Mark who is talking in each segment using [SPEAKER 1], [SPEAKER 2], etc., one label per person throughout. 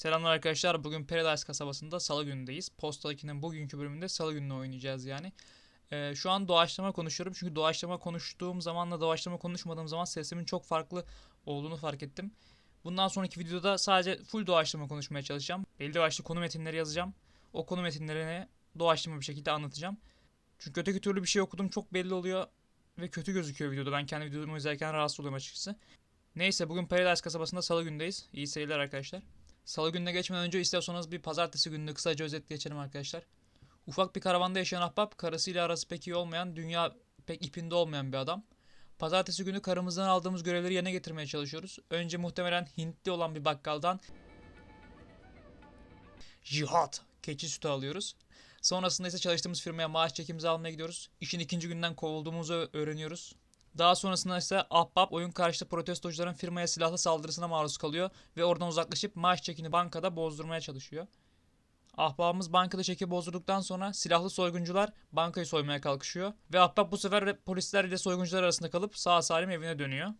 [SPEAKER 1] Selamlar arkadaşlar. Bugün Paradise kasabasında salı günündeyiz. Posta 2'nin bugünkü bölümünde salı gününü oynayacağız yani. Ee, şu an doğaçlama konuşuyorum. Çünkü doğaçlama konuştuğum zamanla doğaçlama konuşmadığım zaman sesimin çok farklı olduğunu fark ettim. Bundan sonraki videoda sadece full doğaçlama konuşmaya çalışacağım. Belli başlı konu metinleri yazacağım. O konu metinlerini doğaçlama bir şekilde anlatacağım. Çünkü öteki türlü bir şey okudum çok belli oluyor ve kötü gözüküyor videoda. Ben kendi videomu izlerken rahatsız oluyorum açıkçası. Neyse bugün Paradise kasabasında salı gündeyiz. İyi seyirler arkadaşlar. Salı gününe geçmeden önce istiyorsanız bir pazartesi gününü kısaca özet geçelim arkadaşlar. Ufak bir karavanda yaşayan ahbap, karısıyla arası pek iyi olmayan, dünya pek ipinde olmayan bir adam. Pazartesi günü karımızdan aldığımız görevleri yerine getirmeye çalışıyoruz. Önce muhtemelen Hintli olan bir bakkaldan Cihat keçi sütü alıyoruz. Sonrasında ise çalıştığımız firmaya maaş çekimizi almaya gidiyoruz. İşin ikinci günden kovulduğumuzu öğreniyoruz. Daha sonrasında ise Ahbap oyun karşıtı protestocuların firmaya silahlı saldırısına maruz kalıyor ve oradan uzaklaşıp maaş çekini bankada bozdurmaya çalışıyor. Ahbabımız bankada çeki bozdurduktan sonra silahlı soyguncular bankayı soymaya kalkışıyor ve Ahbap bu sefer polisler ile soyguncular arasında kalıp sağ salim evine dönüyor.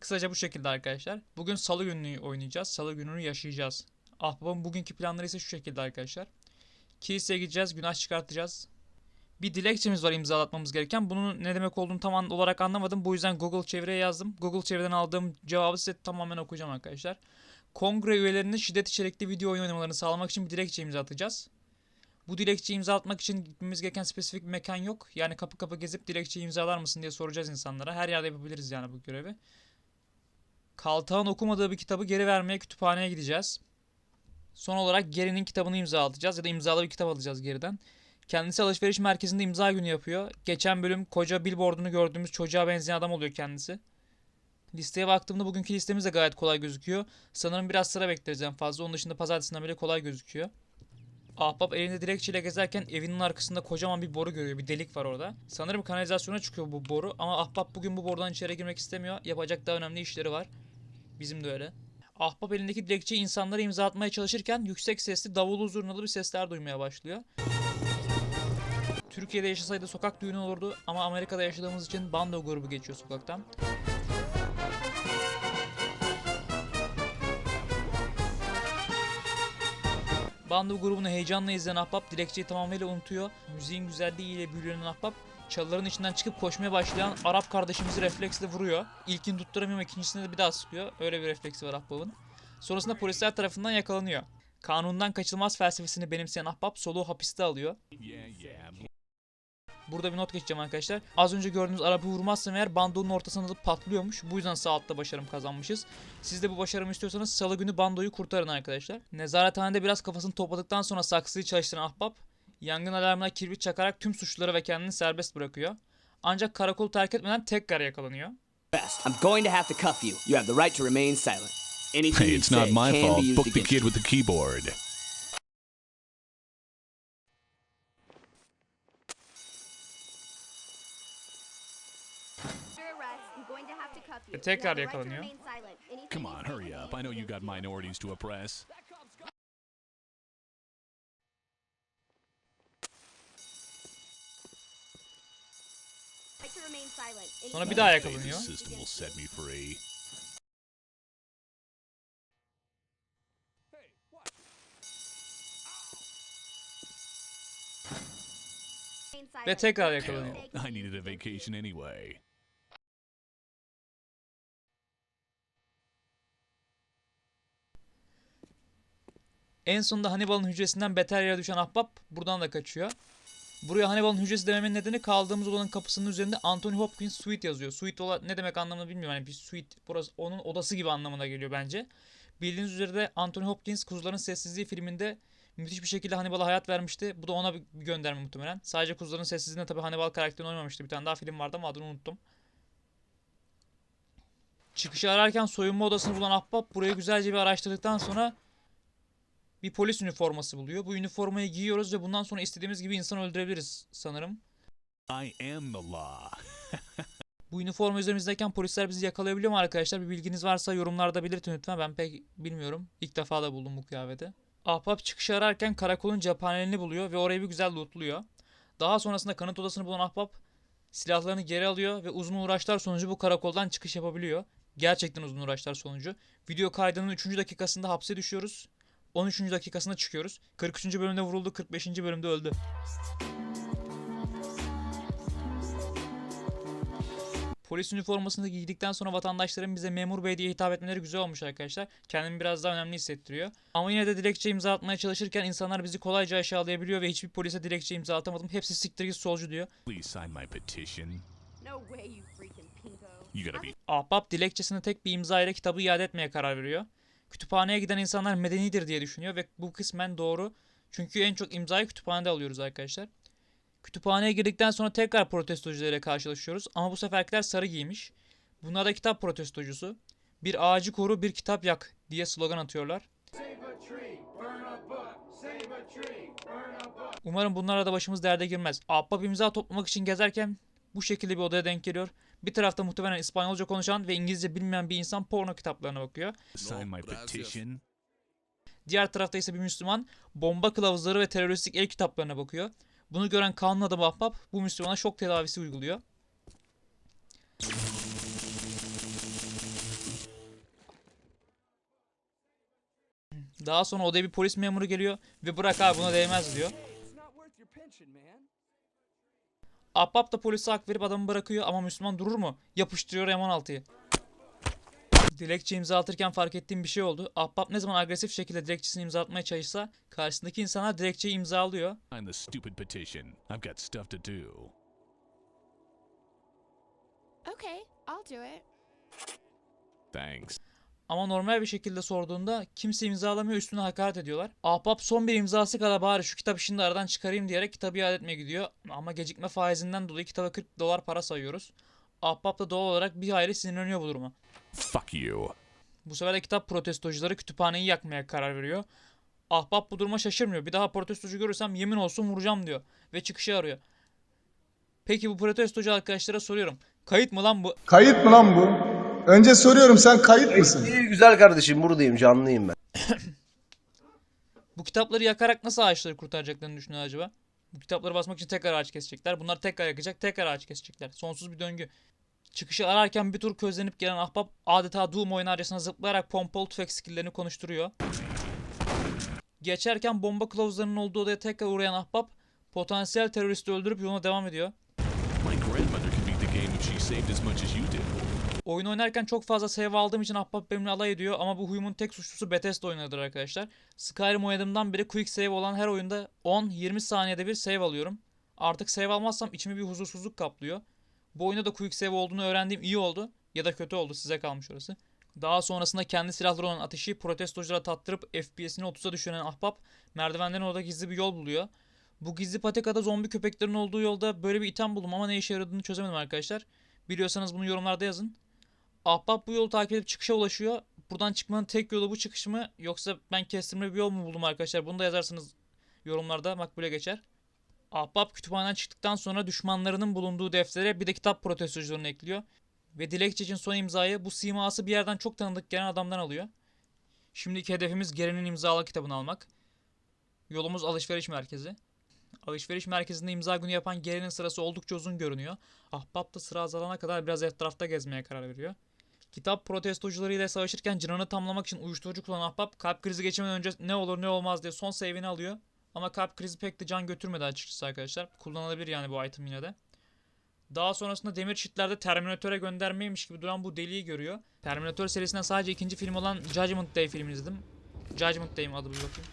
[SPEAKER 1] Kısaca bu şekilde arkadaşlar. Bugün salı gününü oynayacağız. Salı gününü yaşayacağız. Ahbap'ın bugünkü planları ise şu şekilde arkadaşlar. Kiliseye gideceğiz, günah çıkartacağız. Bir dilekçemiz var imzalatmamız gereken. Bunun ne demek olduğunu tam olarak anlamadım. Bu yüzden Google çevireye yazdım. Google çeviriden aldığım cevabı size tamamen okuyacağım arkadaşlar. Kongre üyelerinin şiddet içerikli video oyun oynamalarını sağlamak için bir dilekçe imza atacağız. Bu dilekçeyi imza atmak için gitmemiz gereken spesifik bir mekan yok. Yani kapı kapı gezip dilekçeyi imzalar mısın diye soracağız insanlara. Her yerde yapabiliriz yani bu görevi. Kaltağın okumadığı bir kitabı geri vermeye kütüphaneye gideceğiz. Son olarak Geri'nin kitabını imza atacağız ya da imzalı bir kitap alacağız geriden. Kendisi alışveriş merkezinde imza günü yapıyor. Geçen bölüm koca billboardunu gördüğümüz çocuğa benzeyen adam oluyor kendisi. Listeye baktığımda bugünkü listemiz de gayet kolay gözüküyor. Sanırım biraz sıra bekleriz en fazla. Onun dışında pazartesinden beri kolay gözüküyor. Ahbap elinde dilekçeyle gezerken evinin arkasında kocaman bir boru görüyor. Bir delik var orada. Sanırım kanalizasyona çıkıyor bu boru. Ama Ahbap bugün bu borudan içeri girmek istemiyor. Yapacak daha önemli işleri var. Bizim de öyle. Ahbap elindeki dilekçeyi insanlara imza atmaya çalışırken yüksek sesli davulu zurnalı bir sesler duymaya başlıyor. Türkiye'de yaşasaydı sokak düğünü olurdu ama Amerika'da yaşadığımız için bando grubu geçiyor sokaktan. Bando grubunu heyecanla izleyen Ahbap dilekçeyi tamamıyla unutuyor. Müziğin güzelliğiyle büyülenen Ahbap çalıların içinden çıkıp koşmaya başlayan Arap kardeşimizi refleksle vuruyor. İlkini tutturamıyor ama ikincisinde de bir daha sıkıyor. Öyle bir refleksi var Ahbap'ın. Sonrasında polisler tarafından yakalanıyor. Kanundan kaçılmaz felsefesini benimseyen Ahbap soluğu hapiste alıyor. Burada bir not geçeceğim arkadaşlar. Az önce gördüğünüz arabı vurmazsam eğer bandonun ortasına alıp patlıyormuş. Bu yüzden sağ altta başarım kazanmışız. Siz de bu başarımı istiyorsanız salı günü bandoyu kurtarın arkadaşlar. Nezarethanede biraz kafasını topladıktan sonra saksıyı çalıştıran ahbap yangın alarmına kibrit çakarak tüm suçluları ve kendini serbest bırakıyor. Ancak karakolu terk etmeden tekrar yakalanıyor.
[SPEAKER 2] Best. I'm going to have to cuff you. You have the right to remain silent. Anything
[SPEAKER 3] Hey, it's not my fault. Book the kid with the keyboard.
[SPEAKER 1] Ve tekrar yakalanıyor.
[SPEAKER 3] Come on, hurry up. I know you got minorities to oppress.
[SPEAKER 1] Sonra bir daha
[SPEAKER 3] Hey,
[SPEAKER 1] yakalanıyor.
[SPEAKER 3] this system will set me free.
[SPEAKER 1] Ve tekrar yakalanıyor.
[SPEAKER 3] Hell, I needed a vacation anyway.
[SPEAKER 1] En sonunda Hannibal'ın hücresinden beter yere düşen ahbap buradan da kaçıyor. Buraya Hannibal'ın hücresi dememin nedeni kaldığımız odanın kapısının üzerinde Anthony Hopkins suite yazıyor. Suite ola ne demek anlamını bilmiyorum. Hani bir suite burası onun odası gibi anlamına geliyor bence. Bildiğiniz üzere de Anthony Hopkins Kuzuların Sessizliği filminde müthiş bir şekilde Hannibal'a hayat vermişti. Bu da ona bir gönderme muhtemelen. Sadece Kuzuların Sessizliği'nde tabii Hannibal karakterini oynamıştı. Bir tane daha film vardı ama adını unuttum. Çıkışı ararken soyunma odasını bulan ahbap burayı güzelce bir araştırdıktan sonra bir polis üniforması buluyor. Bu üniformayı giyiyoruz ve bundan sonra istediğimiz gibi insan öldürebiliriz sanırım.
[SPEAKER 3] I am the law.
[SPEAKER 1] Bu üniforma üzerimizdeyken polisler bizi yakalayabiliyor mu arkadaşlar? Bir bilginiz varsa yorumlarda belirtin lütfen. Ben pek bilmiyorum. İlk defa da buldum bu kıyafeti. Ahbap çıkışı ararken karakolun cephanelerini buluyor ve orayı bir güzel lootluyor. Daha sonrasında kanıt odasını bulan ahbap silahlarını geri alıyor ve uzun uğraşlar sonucu bu karakoldan çıkış yapabiliyor. Gerçekten uzun uğraşlar sonucu. Video kaydının 3. dakikasında hapse düşüyoruz. 13. dakikasında çıkıyoruz. 43. bölümde vuruldu, 45. bölümde öldü. Polis üniformasını giydikten sonra vatandaşların bize memur bey diye hitap etmeleri güzel olmuş arkadaşlar. Kendimi biraz daha önemli hissettiriyor. Ama yine de dilekçe imza atmaya çalışırken insanlar bizi kolayca aşağılayabiliyor ve hiçbir polise dilekçe imza atamadım. Hepsi siktir git solcu diyor.
[SPEAKER 3] Please sign my petition.
[SPEAKER 4] No way, you freaking pinko.
[SPEAKER 3] You gotta be
[SPEAKER 1] Ahbap dilekçesine tek bir imza ile kitabı iade etmeye karar veriyor. Kütüphaneye giden insanlar medenidir diye düşünüyor ve bu kısmen doğru. Çünkü en çok imzayı kütüphanede alıyoruz arkadaşlar. Kütüphaneye girdikten sonra tekrar protestocularıyla karşılaşıyoruz ama bu seferkiler sarı giymiş. Bunlar da kitap protestocusu. Bir ağacı koru bir kitap yak diye slogan atıyorlar. Umarım bunlarla da başımız derde girmez. Ahbap imza toplamak için gezerken bu şekilde bir odaya denk geliyor. Bir tarafta muhtemelen İspanyolca konuşan ve İngilizce bilmeyen bir insan porno kitaplarına bakıyor.
[SPEAKER 3] sign my petition.
[SPEAKER 1] Diğer tarafta ise bir Müslüman bomba kılavuzları ve teröristik el kitaplarına bakıyor. Bunu gören kanun adamı Ahbap bu Müslümana şok tedavisi uyguluyor. Daha sonra odaya bir polis memuru geliyor ve bırak abi buna değmez diyor. Ahbap da polise hak verip adamı bırakıyor ama Müslüman durur mu? Yapıştırıyor M16'yı. Dilekçe imza atırken fark ettiğim bir şey oldu. Ahbap ne zaman agresif şekilde dilekçesini imza atmaya çalışsa karşısındaki insanlar dilekçeyi imzalıyor.
[SPEAKER 3] Sign the stupid petition. I've got stuff to do.
[SPEAKER 4] Okay, I'll do it.
[SPEAKER 3] Thanks.
[SPEAKER 1] Ama normal bir şekilde sorduğunda kimse imzalamıyor üstüne hakaret ediyorlar. Ahbap son bir imzası kadar bari şu kitap işini de aradan çıkarayım diyerek kitabı iade etmeye gidiyor. Ama gecikme faizinden dolayı kitaba 40 dolar para sayıyoruz. Ahbap da doğal olarak bir hayli sinirleniyor bu duruma.
[SPEAKER 3] Fuck you.
[SPEAKER 1] Bu sefer de kitap protestocuları kütüphaneyi yakmaya karar veriyor. Ahbap bu duruma şaşırmıyor. Bir daha protestocu görürsem yemin olsun vuracağım diyor. Ve çıkışı arıyor. Peki bu protestocu arkadaşlara soruyorum. Kayıt mı lan bu?
[SPEAKER 5] Kayıt mı lan bu? Önce soruyorum sen kayıt mısın?
[SPEAKER 6] İyi güzel kardeşim buradayım canlıyım ben.
[SPEAKER 1] Bu kitapları yakarak nasıl ağaçları kurtaracaklarını düşünüyor acaba? Bu kitapları basmak için tekrar ağaç kesecekler. Bunlar tekrar yakacak, tekrar ağaç kesecekler. Sonsuz bir döngü. Çıkışı ararken bir tur közlenip gelen ahbap adeta Doom oynarcasına zıplayarak pompalı tüfek skilllerini konuşturuyor. Geçerken bomba kılavuzlarının olduğu odaya tekrar uğrayan ahbap potansiyel teröristi öldürüp yoluna devam ediyor.
[SPEAKER 3] My grandmother could beat the game if she saved as much as you did.
[SPEAKER 1] Oyun oynarken çok fazla save aldığım için ahbap benimle alay ediyor ama bu huyumun tek suçlusu Bethesda oyunudur arkadaşlar. Skyrim oynadığımdan beri quick save olan her oyunda 10-20 saniyede bir save alıyorum. Artık save almazsam içimi bir huzursuzluk kaplıyor. Bu oyunda da quick save olduğunu öğrendiğim iyi oldu ya da kötü oldu size kalmış orası. Daha sonrasında kendi silahları olan ateşi protestoculara tattırıp FPS'ini 30'a düşüren ahbap merdivenlerin orada gizli bir yol buluyor. Bu gizli patikada zombi köpeklerin olduğu yolda böyle bir item buldum ama ne işe yaradığını çözemedim arkadaşlar. Biliyorsanız bunu yorumlarda yazın. Ahbap bu yolu takip edip çıkışa ulaşıyor. Buradan çıkmanın tek yolu bu çıkış mı yoksa ben kestirme bir yol mu buldum arkadaşlar? Bunu da yazarsınız yorumlarda makbule geçer. Ahbap kütüphaneden çıktıktan sonra düşmanlarının bulunduğu deftere bir de kitap protestocularını ekliyor. Ve dilekçe için son imzayı bu siması bir yerden çok tanıdık gelen adamdan alıyor. Şimdiki hedefimiz Geren'in imzalı kitabını almak. Yolumuz alışveriş merkezi. Alışveriş merkezinde imza günü yapan Geren'in sırası oldukça uzun görünüyor. Ahbap da sıra azalana kadar biraz etrafta gezmeye karar veriyor. Kitap protestocuları ile savaşırken canını tamlamak için uyuşturucu kullanan Ahbap kalp krizi geçirmeden önce ne olur ne olmaz diye son save'ini alıyor. Ama kalp krizi pek de can götürmedi açıkçası arkadaşlar. Kullanılabilir yani bu item yine de. Daha sonrasında demir çitlerde Terminator'e göndermeymiş gibi duran bu deliği görüyor. Terminator serisinden sadece ikinci film olan Judgment Day filmini izledim. Judgment Day mi adı bir bakayım.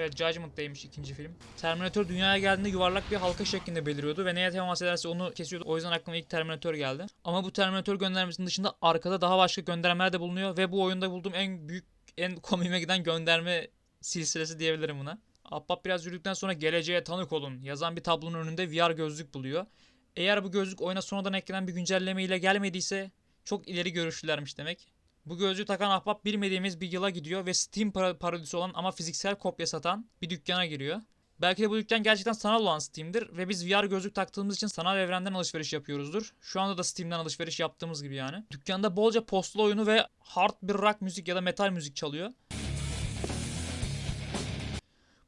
[SPEAKER 1] Evet Judgment Day'miş ikinci film. Terminator dünyaya geldiğinde yuvarlak bir halka şeklinde beliriyordu ve neye temas ederse onu kesiyordu. O yüzden aklıma ilk Terminator geldi. Ama bu Terminator göndermesinin dışında arkada daha başka göndermeler de bulunuyor ve bu oyunda bulduğum en büyük, en komiğime giden gönderme silsilesi diyebilirim buna. Ahbap biraz yürüdükten sonra geleceğe tanık olun yazan bir tablonun önünde VR gözlük buluyor. Eğer bu gözlük oyuna sonradan eklenen bir güncelleme ile gelmediyse çok ileri görüşlülermiş demek. Bu gözlüğü takan ahbap bilmediğimiz bir yıla gidiyor ve Steam para- parodisi olan ama fiziksel kopya satan bir dükkana giriyor. Belki de bu dükkan gerçekten sanal olan Steam'dir ve biz VR gözlük taktığımız için sanal evrenden alışveriş yapıyoruzdur. Şu anda da Steam'den alışveriş yaptığımız gibi yani. Dükkanda bolca postlu oyunu ve hard bir rock müzik ya da metal müzik çalıyor.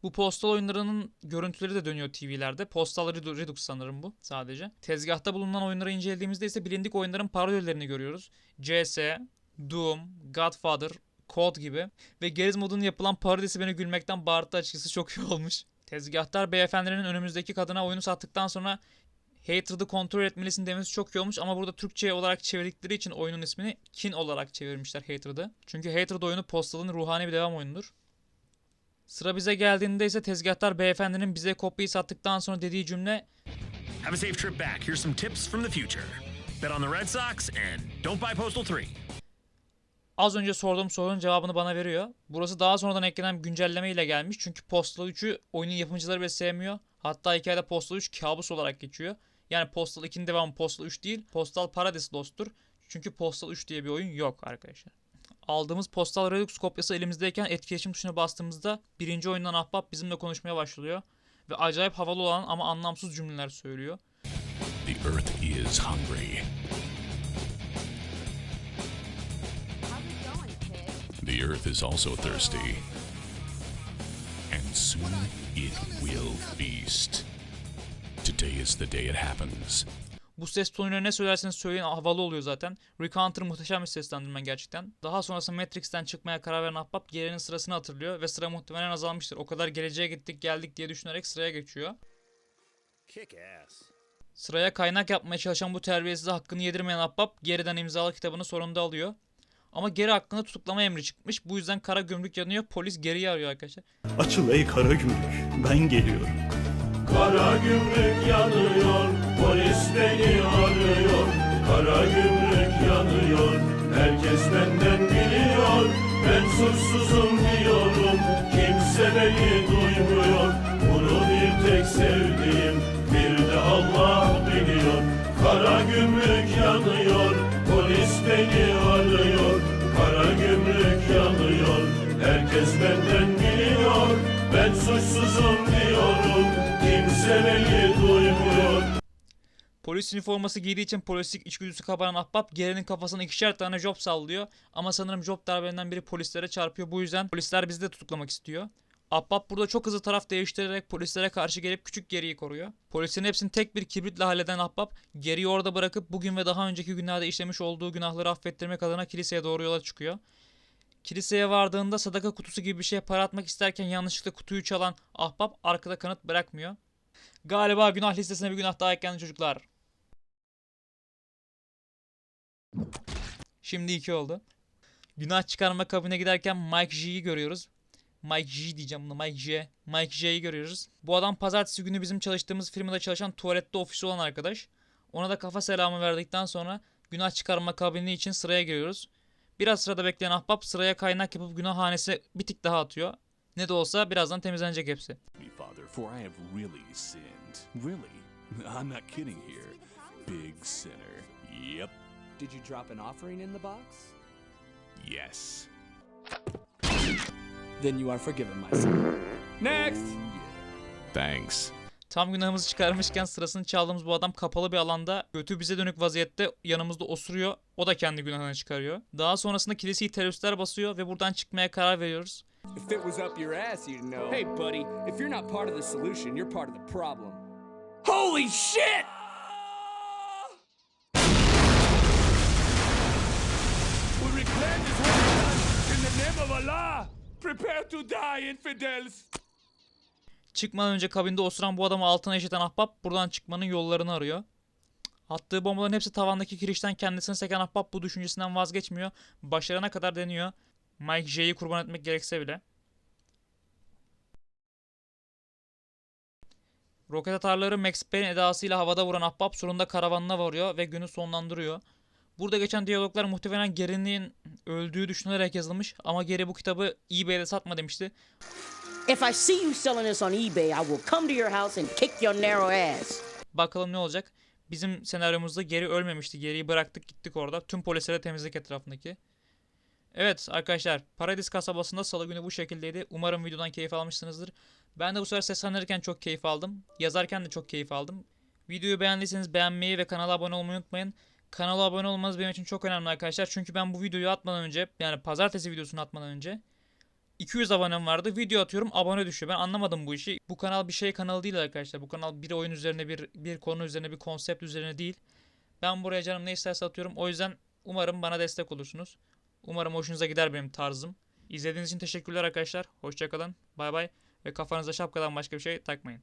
[SPEAKER 1] Bu postal oyunlarının görüntüleri de dönüyor TV'lerde. Postal Redu- Redux sanırım bu sadece. Tezgahta bulunan oyunları incelediğimizde ise bilindik oyunların parodilerini görüyoruz. CS, Doom, Godfather, Code gibi. Ve Geriz modunun yapılan parodisi beni gülmekten bağırttı açıkçası çok iyi olmuş. Tezgahtar beyefendinin önümüzdeki kadına oyunu sattıktan sonra Hatred'ı kontrol etmelisin demesi çok iyi olmuş ama burada Türkçe olarak çevirdikleri için oyunun ismini Kin olarak çevirmişler Hatred'ı. Çünkü Hatred oyunu Postal'ın ruhani bir devam oyunudur. Sıra bize geldiğinde ise tezgahtar beyefendinin bize kopyayı sattıktan sonra dediği cümle
[SPEAKER 7] Have a safe trip back. Here's some tips from the future. Bet on the Red Sox and don't buy Postal 3.
[SPEAKER 1] Az önce sorduğum sorunun cevabını bana veriyor. Burası daha sonradan eklenen bir güncelleme ile gelmiş. Çünkü Postal 3'ü oyunun yapımcıları bile sevmiyor. Hatta hikayede Postal 3 kabus olarak geçiyor. Yani Postal 2'nin devamı Postal 3 değil. Postal Paradise Lost'tur. Çünkü Postal 3 diye bir oyun yok arkadaşlar. Aldığımız Postal Redux kopyası elimizdeyken etkileşim tuşuna bastığımızda birinci oyundan ahbap bizimle konuşmaya başlıyor. Ve acayip havalı olan ama anlamsız cümleler söylüyor.
[SPEAKER 3] The Earth is hungry. The Earth is also thirsty. And soon it will feast. Today is the day it happens.
[SPEAKER 1] Bu ses tonuyla ne söylerseniz söyleyin havalı oluyor zaten. Rick Hunter muhteşem bir seslendirme gerçekten. Daha sonrasında Matrix'ten çıkmaya karar veren ahbap geri'nin sırasını hatırlıyor ve sıra muhtemelen azalmıştır. O kadar geleceğe gittik geldik diye düşünerek sıraya geçiyor.
[SPEAKER 7] Kick ass.
[SPEAKER 1] Sıraya kaynak yapmaya çalışan bu terbiyesize hakkını yedirmeyen ahbap geriden imzalı kitabını sonunda alıyor. Ama geri hakkında tutuklama emri çıkmış. Bu yüzden kara gümrük yanıyor. Polis geriye arıyor arkadaşlar.
[SPEAKER 8] Açıl ey kara gümrük, ben geliyorum.
[SPEAKER 9] Kara gümrük yanıyor, polis beni arıyor. Kara gümrük yanıyor, herkes benden biliyor. Ben suçsuzum diyorum, kimse beni duymuyor. Bunu bir tek sevdiğim, herkes benden biliyor. Ben suçsuzum diyorum, kimse beni duymuyor.
[SPEAKER 1] Polis üniforması giydiği için polislik içgüdüsü kabaran ahbap Gary'nin kafasına ikişer tane job sallıyor. Ama sanırım job darbelerinden biri polislere çarpıyor. Bu yüzden polisler bizi de tutuklamak istiyor. Ahbap burada çok hızlı taraf değiştirerek polislere karşı gelip küçük Gary'i koruyor. Polisin hepsini tek bir kibritle halleden ahbap Gary'i orada bırakıp bugün ve daha önceki günlerde işlemiş olduğu günahları affettirmek adına kiliseye doğru yola çıkıyor. Kiliseye vardığında sadaka kutusu gibi bir şeye para atmak isterken yanlışlıkla kutuyu çalan ahbap arkada kanıt bırakmıyor. Galiba günah listesine bir günah daha eklendi çocuklar. Şimdi iki oldu. Günah çıkarma kabine giderken Mike J'yi görüyoruz. Mike J diyeceğim bunu Mike J. Mike J'yi görüyoruz. Bu adam pazartesi günü bizim çalıştığımız firmada çalışan tuvalette ofisi olan arkadaş. Ona da kafa selamı verdikten sonra günah çıkarma kabini için sıraya giriyoruz. Biraz sırada bekleyen ahbap sıraya kaynak yapıp günahhanesi bir tik daha atıyor. Ne de olsa birazdan temizlenecek hepsi.
[SPEAKER 3] Father, for I have really sinned. Really. I'm not kidding here. Big sinner. Yep.
[SPEAKER 2] Did you drop an offering in the box?
[SPEAKER 3] Yes.
[SPEAKER 2] Then you are forgiven, my son. Next!
[SPEAKER 3] Thanks.
[SPEAKER 1] Tam günahımızı çıkarmışken sırasını çaldığımız bu adam kapalı bir alanda götü bize dönük vaziyette yanımızda osuruyor. O da kendi günahını çıkarıyor. Daha sonrasında kiliseyi teröristler basıyor ve buradan çıkmaya karar veriyoruz.
[SPEAKER 2] If it was up your ass, you'd know. Hey, buddy, if you're not part of the solution, you're part of the problem. Holy shit!
[SPEAKER 9] We reclaim this in the name of Allah. Prepare to die, infidels.
[SPEAKER 1] Çıkmadan önce kabinde osuran bu adamı altına işiten ahbap buradan çıkmanın yollarını arıyor. Attığı bombaların hepsi tavandaki kirişten kendisini seken ahbap bu düşüncesinden vazgeçmiyor. Başarana kadar deniyor. Mike J'yi kurban etmek gerekse bile. Roket atarları Max Payne edasıyla havada vuran ahbap sonunda karavanına varıyor ve günü sonlandırıyor. Burada geçen diyaloglar muhtemelen Gary'nin öldüğü düşünülerek yazılmış ama Gary bu kitabı eBay'de satma demişti.
[SPEAKER 10] If I see you selling this on eBay, I will come to your house and kick your narrow ass.
[SPEAKER 1] Bakalım ne olacak. Bizim senaryomuzda geri ölmemişti. Geriyi bıraktık gittik orada. Tüm polislere temizlik etrafındaki. Evet arkadaşlar Paradis kasabasında salı günü bu şekildeydi. Umarım videodan keyif almışsınızdır. Ben de bu sefer seslendirirken çok keyif aldım. Yazarken de çok keyif aldım. Videoyu beğendiyseniz beğenmeyi ve kanala abone olmayı unutmayın. Kanala abone olmanız benim için çok önemli arkadaşlar. Çünkü ben bu videoyu atmadan önce yani pazartesi videosunu atmadan önce 200 abonem vardı. Video atıyorum abone düşüyor. Ben anlamadım bu işi. Bu kanal bir şey kanalı değil arkadaşlar. Bu kanal bir oyun üzerine bir bir konu üzerine bir konsept üzerine değil. Ben buraya canım ne isterse atıyorum. O yüzden umarım bana destek olursunuz. Umarım hoşunuza gider benim tarzım. İzlediğiniz için teşekkürler arkadaşlar. Hoşçakalın. Bay bay. Ve kafanıza şapkadan başka bir şey takmayın.